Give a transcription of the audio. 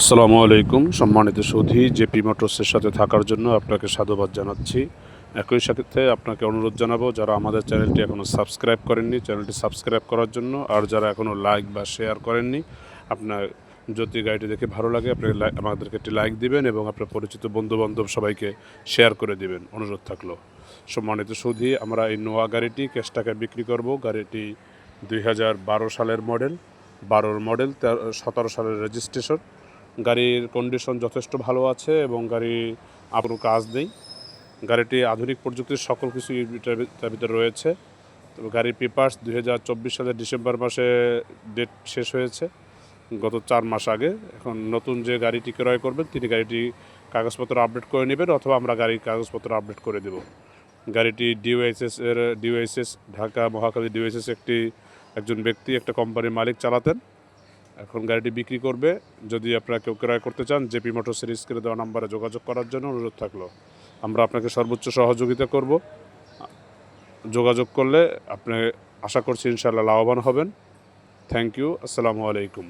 আসসালামু আলাইকুম। সম্মানিত সুধী, জেপি মোটরসের সাথে থাকার জন্য আপনাকে সাধুবাদ জানাচ্ছি। একই সাথে আপনাকে অনুরোধ জানাব, যারা আমাদের চ্যানেলটি এখনও সাবস্ক্রাইব করেননি, চ্যানেলটি সাবস্ক্রাইব করার জন্য, আর যারা এখনও লাইক বা শেয়ার করেননি, আপনার যদি গাড়িটি দেখে ভালো লাগে, আপনি আমাদেরকে একটি লাইক দিবেন এবং আপনার পরিচিত বন্ধুবান্ধব সবাইকে শেয়ার করে দিবেন। অনুরোধ থাকল। সম্মানিত সুধী, আমরা এই নোয়া গাড়িটি ক্যাশ টাকায় বিক্রি করব। গাড়িটি দুই হাজার বারো সালের মডেল, বারোর মডেল, তেরো সতেরো সালের রেজিস্ট্রেশন। গাড়ির কন্ডিশন যথেষ্ট ভালো আছে এবং গাড়ি আপনার কাজ নেই। গাড়িটি আধুনিক প্রযুক্তির সকল কিছু তার ভিতরে রয়েছে। তবে গাড়ির পেপার্স দুই হাজার চব্বিশ সালের ডিসেম্বর মাসে ডেট শেষ হয়েছে। গত চার মাস আগে। এখন নতুন যে গাড়িটি ক্রয় করবেন, তিনি গাড়িটি কাগজপত্র আপডেট করে নেবেন অথবা আমরা গাড়ির কাগজপত্র আপডেট করে দেব। গাড়িটি ডিওএসএস এর ডিওএসএস ঢাকা মহাখালী ডিওএসএস একটি, একজন ব্যক্তি, একটা কোম্পানির মালিক চালাতেন। এখন গাড়িটি বিক্রি করবে। যদি আপনারা কেউ ক্রয় করতে চান জেপি মোটর সিরিজ করে দেওয়া নাম্বারে যোগাযোগ করার জন্য অনুরোধ থাকল। আমরা আপনাকে সর্বোচ্চ সহযোগিতা করব। যোগাযোগ করলে আপনি আশা করছি ইনশাআল্লাহ লাভবান হবেন। থ্যাংক ইউ আসসালামু আলাইকুম।